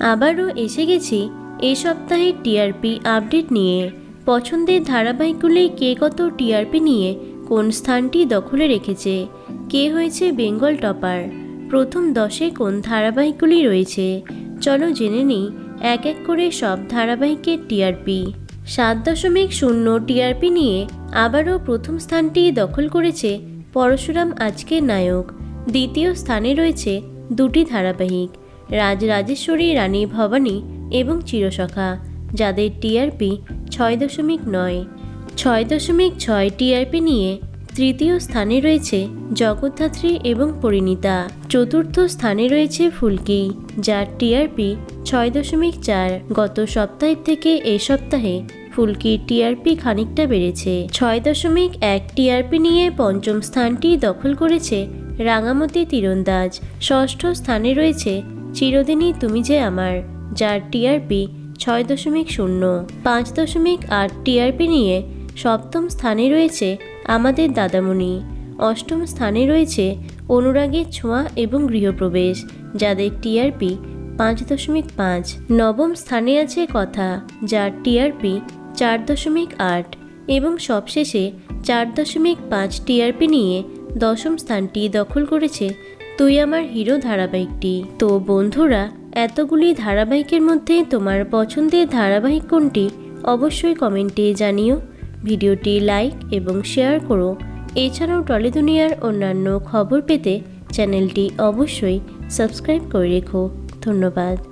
আবারও এসে গেছি এই সপ্তাহে টিআরপি আপডেট নিয়ে। পছন্দের ধারাবাহিকগুলি কে কত টিআরপি নিয়ে কোন স্থানটি দখলে রেখেছে? কে হয়েছে বেঙ্গল টপার? প্রথম দশে কোন ধারাবাহিকগুলি রয়েছে? চলো জেনে নিই, এক এক করে সব ধারাবাহিকের টিআরপি। সাত দশমিক শূন্য টিআরপি নিয়ে আবারও প্রথম স্থানটি দখল করেছে পরশুরাম আজকের নায়ক। দ্বিতীয় স্থানে রয়েছে দুটি ধারাবাহিক। রাজ রাজেশ্বরী, রানী ভবানী এবং চিরসখা, যাদের টিআরপি ছয় দশমিক নয়। ছয় দশমিক ছয় টিআরপি নিয়ে তৃতীয় স্থানে রয়েছে জগদ্ধাত্রী এবং পরিণীতা। চতুর্থ স্থানে রয়েছে ফুলকি, যার টিআরপি ছয় দশমিক চার। গত সপ্তাহের থেকে এই সপ্তাহে ফুলকির টিআরপি খানিকটা বেড়েছে। ছয় দশমিক এক টিআরপি নিয়ে পঞ্চম স্থানটি দখল করেছে রাঙামতি তীরন্দাজ। ষষ্ঠ স্থানে রয়েছে চিরদিনই তুমি যে আমার, যার টিআরপি ছয় দশমিক শূন্য, পাঁচ দশমিক আট টিআরপি নিয়ে সপ্তম স্থানে রয়েছে আমাদের দাদামণি, অষ্টম স্থানে রয়েছে অনুরাগের ছোঁয়া এবং গৃহপ্রবেশ, যাদের টিআরপি পাঁচ দশমিক পাঁচ। নবম স্থানে আছে কথা, যার টিআরপি চার দশমিক আট এবং সবশেষে চার দশমিক পাঁচ টিআরপি নিয়ে দশম স্থানটি দখল করেছে তুই আমার হিরো ধারাবাহিকটি। তো বন্ধুরা, এতগুলি ধারাবাহিকের মধ্যে তোমার পছন্দের ধারাবাহিক কোনটি অবশ্যই কমেন্টে জানিও। ভিডিওটি লাইক এবং শেয়ার করো। এছাড়াও টলি দুনিয়ার অন্যান্য খবর পেতে চ্যানেলটি অবশ্যই সাবস্ক্রাইব করে রেখো। ধন্যবাদ।